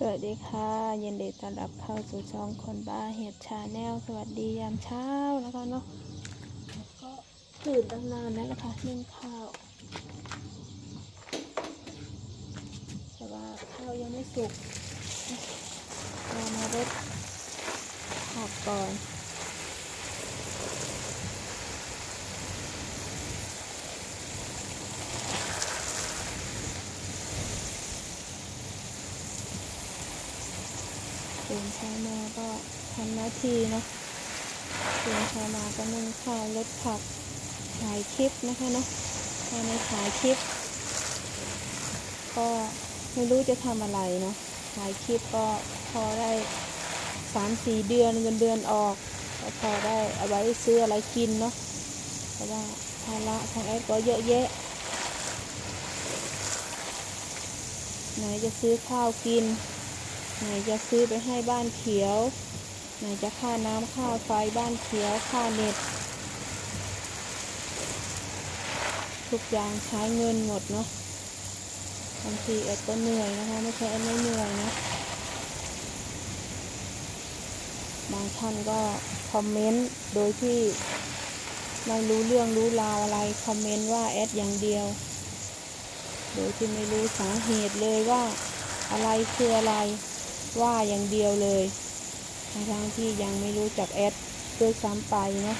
สวัสดีค่ะ ยินดีต้อนรับเข้าสู่ช่องคนบ้าเห็ดชาแนลสวัสดียามเช้านะคะเนาะก็ตื่นตั้งนานแล้วล่ะค่ะนึ่งข้าว แต่ว่าข้าวยังไม่สุกเรามารดผักก่อน ตื่นเช้ามาก็ทำหน้าที่เนาะตื่นเช้ามาก็นึ่งข้าวลดผักถ่ายคลิปนะคะเนาะภายในถ่ายคลิป ก็ไม่รู้จะทำอะไรเนาะถ่ายคลิปก็พอได้สามสี่เดือนเงินเดือนออกก็พอได้เอาไว้ซื้ออะไรกินเนาะเพราะว่าภาระของแอดก็เยอะแยะไหนจะซื้อข้าวกิน ไหนจะซื้อไปให้บ้านเขียว ไหนจะค่าน้ำค่าไฟบ้านเขียวค่าเน็ต ทุกอย่างใช้เงินหมดเนาะบางทีแอดก็เหนื่อยนะคะ ไม่ใช่แอดไม่เหนื่อยนะบางท่านก็คอมเมนต์โดยที่ไม่รู้เรื่องรู้ราวอะไรคอมเมนต์ว่าแอดอย่างเดียว โดยที่ไม่รู้สาเหตุเลยว่าอะไรคืออะไร ว่าอย่างเดียวเลยทั้งทงที่ยังไม่รู้จักแอดด้วยซ้ำไปเนาะ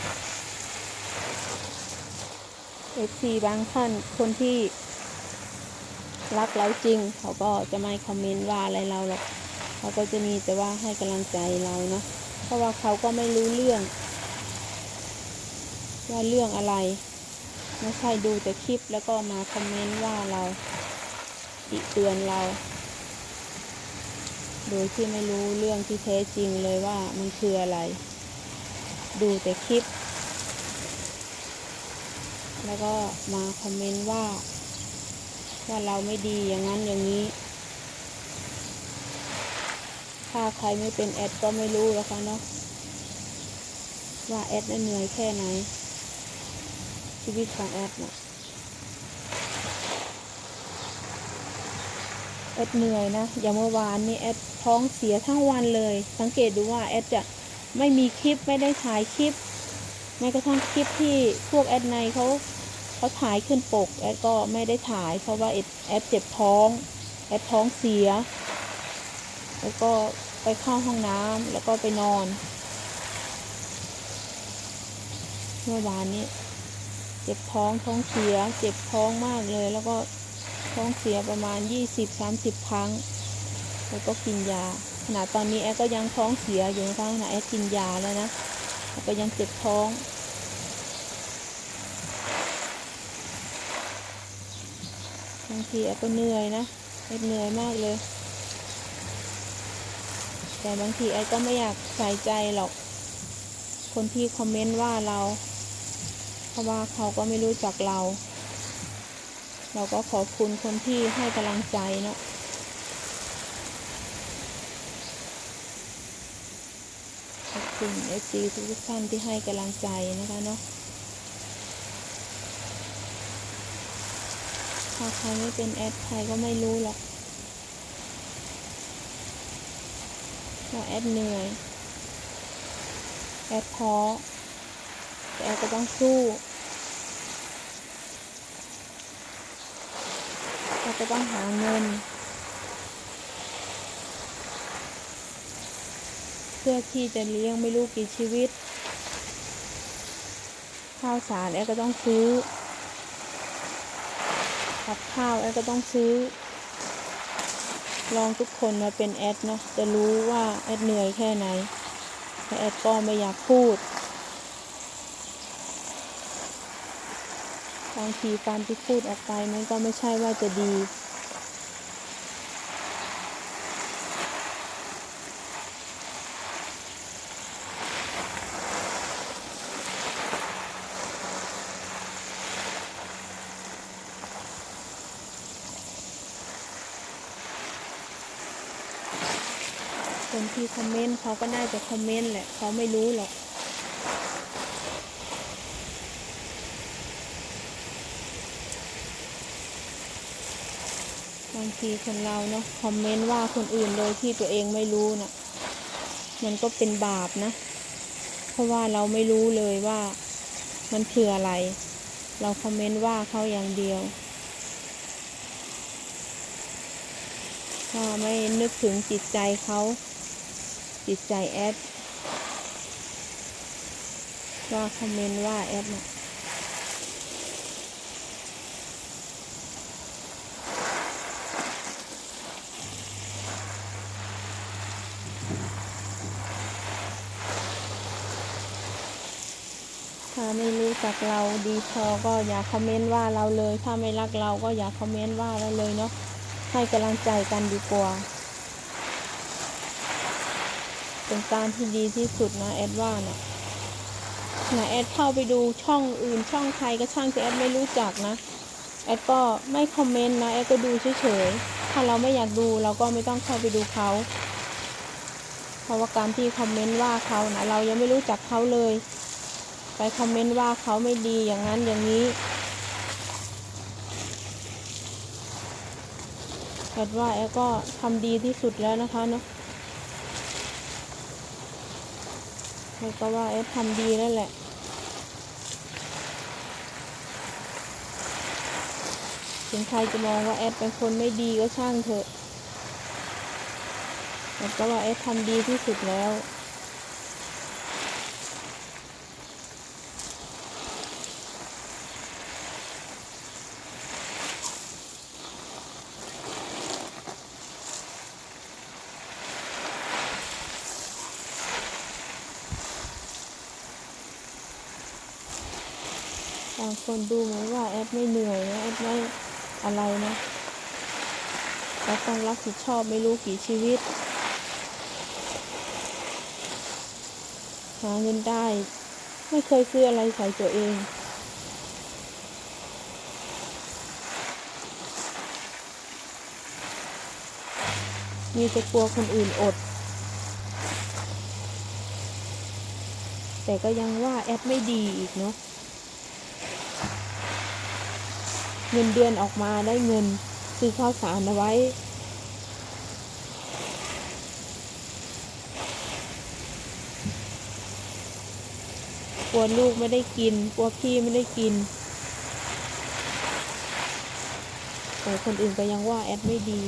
เอฟซีบางท่านคนที่รักเราจริง เขาก็จะไม่คอมเมนต์ว่าอะไรเราหรอกเขาก็จะมีแต่ว่าให้กำลังใจเราเนาะเพราะว่าเขาก็ไม่รู้เรื่อง ว่าเรื่องอะไร ไม่ใช่ดูแต่คลิปแล้วก็มาคอมเมนต์ว่าเราติเตือนเรา โดยที่ไม่รู้เรื่องที่แท้จริงเลยว่ามันคืออะไร ดูแต่คลิป แล้วก็มาคอมเมนต์ว่า ว่าเราไม่ดีอย่างนั้นอย่างนี้ ถ้าใครไม่เป็นแอดก็ไม่รู้แล้วค่ะเนาะว่าแอดน่ะเหนื่อยแค่ไหนชีวิตของแอดน่ะ แอดเหนื่อยนะอย่างเมื่อวานนี้แอดท้องเสียทั้งวันเลย สังเกตดูว่าแอดจะไม่มีคลิปไม่ได้ถ่ายคลิปแม้กระทั่งคลิปที่พวกแอดในเขาเขาถ่ายขึ้นปกแอดก็ไม่ได้ถ่ายเพราะว่าแอดแอดเจ็บท้องแอดท้องเสีย แล้วก็ไปเข้าห้องน้ำแล้วก็ไปนอน เมื่อวานนี้เจ็บท้องท้องเสีย เจ็บท้องมากเลยแล้วก็ ท้องเสียประมาณยี่สิบสามสิบครั้ง แล้วก็กินยา ขณะตอนนี้แอดก็ยังท้องเสียอยู่นะคะขณะแอดกินยาแล้วนะแล้วก็ยังเจ็บท้องบางทีแอดก็เหนื่อยนะแอดเหนื่อยมากเลย แต่บางทีแอดก็ไม่อยากใส่ใจหรอก คนที่คอมเมนต์ว่าเรา เพราะว่าเขาก็ไม่รู้จักเรา เราก็ขอบคุณคนที่ให้กำลังใจเนาะขอบคุณเอซีทุกท่านที่ให้กำลังใจนะคะเนาะถ้าใครไม่เป็นแอดใครก็ไม่รู้หรอกว่าแอดเหนื่อย แอดท้อแต่แอดก็ต้องสู้ แอดก็ต้องหาเงิน เพื่อที่จะเลี้ยงไม่รู้กี่ชีวิต ข้าวสารแอดก็ต้องซื้อกับข้าวแอดก็ต้องซื้อ ลองทุกคนมาเป็นแอดเนาะจะรู้ว่าแอดเหนื่อยแค่ไหนแต่แอดก็ไม่อยากพูด บางทีการที่พูดออกไปมันก็ไม่ใช่ว่าจะดีคนที่คอมเมนต์เขาก็น่าจะคอมเมนต์แหละเขาไม่รู้หรอก บางาง ทีคนเราเนาะคอมเมนต์ว่าคนอื่นโดยที่ตัวเองไม่รู้นะมันก็เป็นบาปนะ เพราะว่าเราไม่รู้เลยว่ามันคืออะไร เราคอมเมนต์ว่าเขาอย่างเดียวถ้าไม่นึกถึงจิตใจเขาจิตใจแอดว่าคอมเมนต์ว่าแอดนะ ถ้าไม่รู้จักเราดีพอก็อย่าคอมเมนต์ว่าเราเลย ถ้าไม่รักเราก็อย่าคอมเมนต์ว่าเราเลยเนาะให้กำลังใจกันดีกว่าเป็นการที่ดีที่สุดนะแอดว่านะนะแอดเข้าไปดูช่องอื่นช่องใครก็ช่างที่แอดไม่รู้จักนะแอดก็ไม่คอมเมนต์นะแอดก็ดูเฉยๆ ถ้าเราไม่อยากดูเราก็ไม่ต้องเข้าไปดูเขา เพราะว่าการที่คอมเมนต์ว่าเขานะเรายังไม่รู้จักเขาเลย ไปคอมเมนต์ว่าเขาไม่ดีอย่างนั้นอย่างนี้แอดว่าแอดก็ทำดีที่สุดแล้วนะคะเนาะแอดก็ว่าแอดทำดีแล้วแหละถึงใครจะมองว่าแอดเป็นคนไม่ดีก็ช่างเถอะแอดก็ว่าแอดทำดีที่สุดแล้ว บางคนดูเหมือนว่าแอดไม่เหนื่อยนะแอดไม่อะไรนะแอดต้องรับผิดชอบไม่รู้กี่ชีวิต หาเงินได้ ไม่เคยซื้ออะไรใส่ตัวเองมีแต่กลัวคนอื่นอด แต่ก็ยังว่าแอดไม่ดีอีกเนาะ เงินเดือนออกมาได้เงินซื้อข้าวสารเอาไว้ กลัวลูกไม่ได้กิน กลัวพี่ไม่ได้กิน แต่คนอื่นก็ยังว่าแอดไม่ดี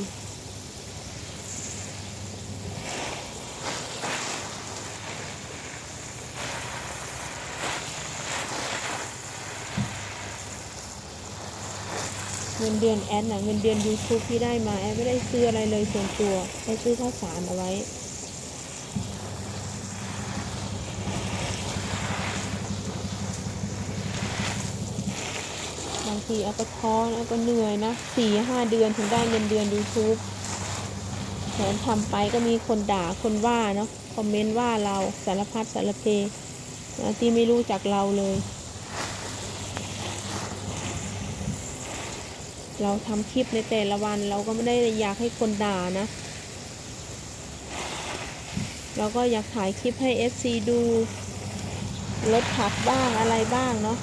เงินเดือนแอดนะเงินเดือน YouTube ที่ได้มาแอดไม่ได้ซื้ออะไรเลยส่วนตัวแค่ซื้อข้าวสารเอาไว้บางทีแอดก็ท้อนะแอดก็เหนื่อยนะสี่ห้าเดือนถึงได้เงินเดือน YouTube แถมทำไปก็มีคนด่าคนว่าเนาะคอมเมนต์ว่าเราสารพัดสารเพที่ไม่รู้จักเราเลย เราทำคลิปในแต่ละวัน เราก็ไม่ได้อยากให้คนด่านะ เราก็อยากถ่ายคลิปให้ FC ดูลดผักบ้างอะไรบ้างเนาะ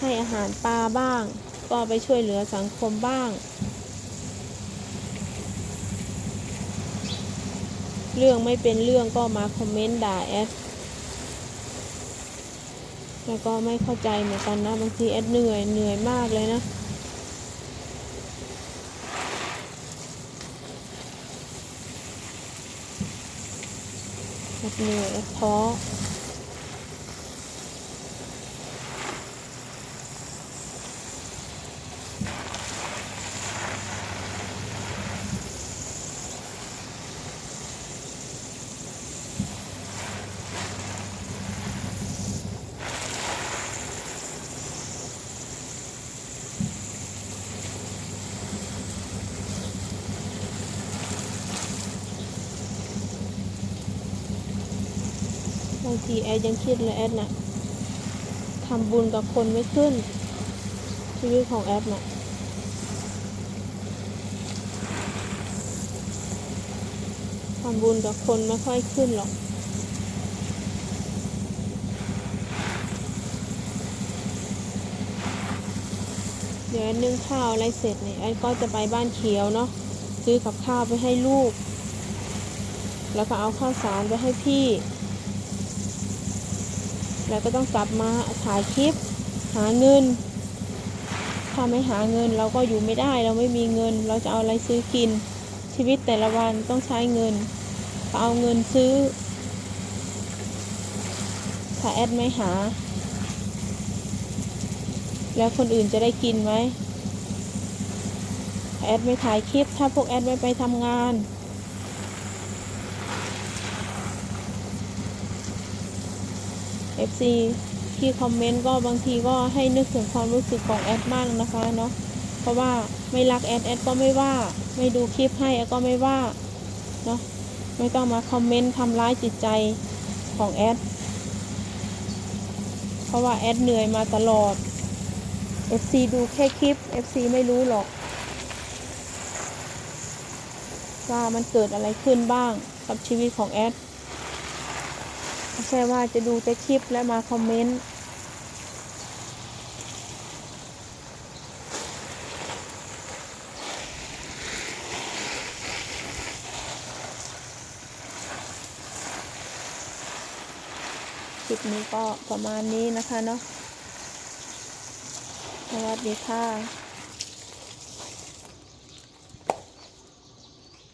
ให้อาหารปลาบ้าง ก็ไปช่วยเหลือสังคมบ้าง เรื่องไม่เป็นเรื่องก็มาคอมเมนต์ด่าแอดแล้วก็ไม่เข้าใจเหมือนกันนะบางทีแอดเหนื่อยเหนื่อยมากเลยนะ เหนื่อยท้อางทีแอดยังคิดเลยแอดน่ะทำบุญกับคนไม่ขึ้น ชีวิตของแอดน่ะทำบุญกับคนไม่ค่อยขึ้นหรอกเดี๋ยวนึ่งข้าวอะไรเสร็จเนี่ยแอดก็จะไปบ้านเขียวเนาะซื้อกับข้าวไปให้ลูก แล้วก็เอาข้าวสารไปให้พี่ แล้วก็ต้องกลับมาถ่ายคลิปหาเงิน ถ้าไม่หาเงินเราก็อยู่ไม่ได้เราไม่มีเงิน เราจะเอาอะไรซื้อกิน ชีวิตแต่ละวันต้องใช้เงินเอาเงินซื้อ ถ้าแอดไม่หา แล้วคนอื่นจะได้กินไหมแอดไม่ถ่ายคลิป ถ้าพวกแอดไม่ไปทำงาน FC ที่คอมเมนต์ก็บางทีก็ให้นึกถึงความรู้สึกของแอดมากนะคะเนาะเพราะว่าไม่รักแอดแอดก็ไม่ว่า ไม่ดูคลิปให้แอดก็ไม่ว่าเนาะไม่ต้องมาคอมเมนต์ทำร้ายจิตใจของแอดเพราะว่าแอดเหนื่อยมาตลอด FC ดูแค่คลิป FC ไม่รู้หรอก ว่ามันเกิดอะไรขึ้นบ้างกับชีวิตของแอด ใช่ว่าจะดูแต่คลิปและมาคอมเมนต์คลิปนี้ก็ประมาณนี้นะคะเนาะสวัสดีค่ะ